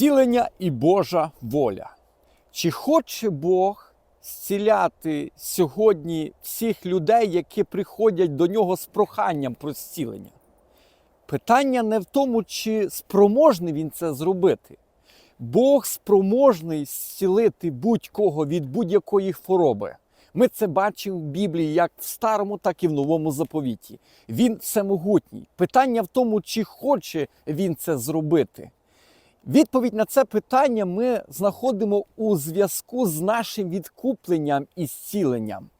Зцілення і Божа воля. Чи хоче Бог зціляти сьогодні всіх людей, які приходять до нього з проханням про зцілення? Питання не в тому, чи спроможний він це зробити. Бог спроможний зцілити будь-кого від будь-якої хвороби. Ми це бачимо в Біблії як в старому, так і в новому заповіті. Він всемогутній. Питання в тому, чи хоче він це зробити. Відповідь на це питання ми знаходимо у зв'язку з нашим відкупленням і зціленням.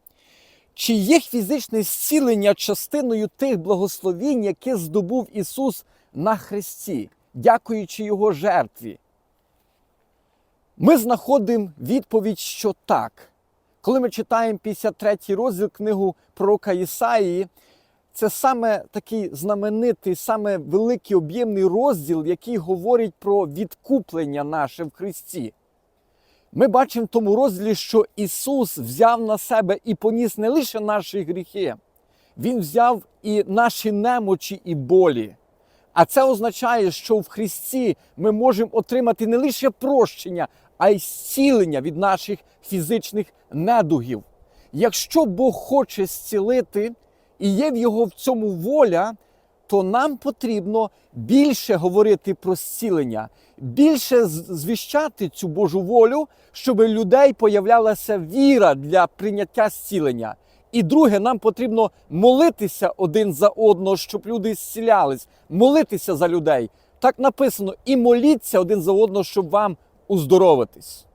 Чи є фізичне зцілення частиною тих благословінь, які здобув Ісус на Христі, дякуючи Його жертві? Ми знаходимо відповідь, що так. Коли ми читаємо 53 розділ книгу пророка Ісаїї, це саме такий знаменитий, саме великий об'ємний розділ, який говорить про відкуплення наше в Христі. Ми бачимо в тому розділі, що Ісус взяв на себе і поніс не лише наші гріхи, Він взяв і наші немочі і болі. А це означає, що в Христі ми можемо отримати не лише прощення, а й зцілення від наших фізичних недугів. Якщо Бог хоче зцілити і є в його в цьому воля, то нам потрібно більше говорити про зцілення, більше звіщати цю Божу волю, щоб у людей появлялася віра для прийняття зцілення. І друге, нам потрібно молитися один за одного, щоб люди зцілялись, молитися за людей. Так написано, і моліться один за одного, щоб вам уздоровитись.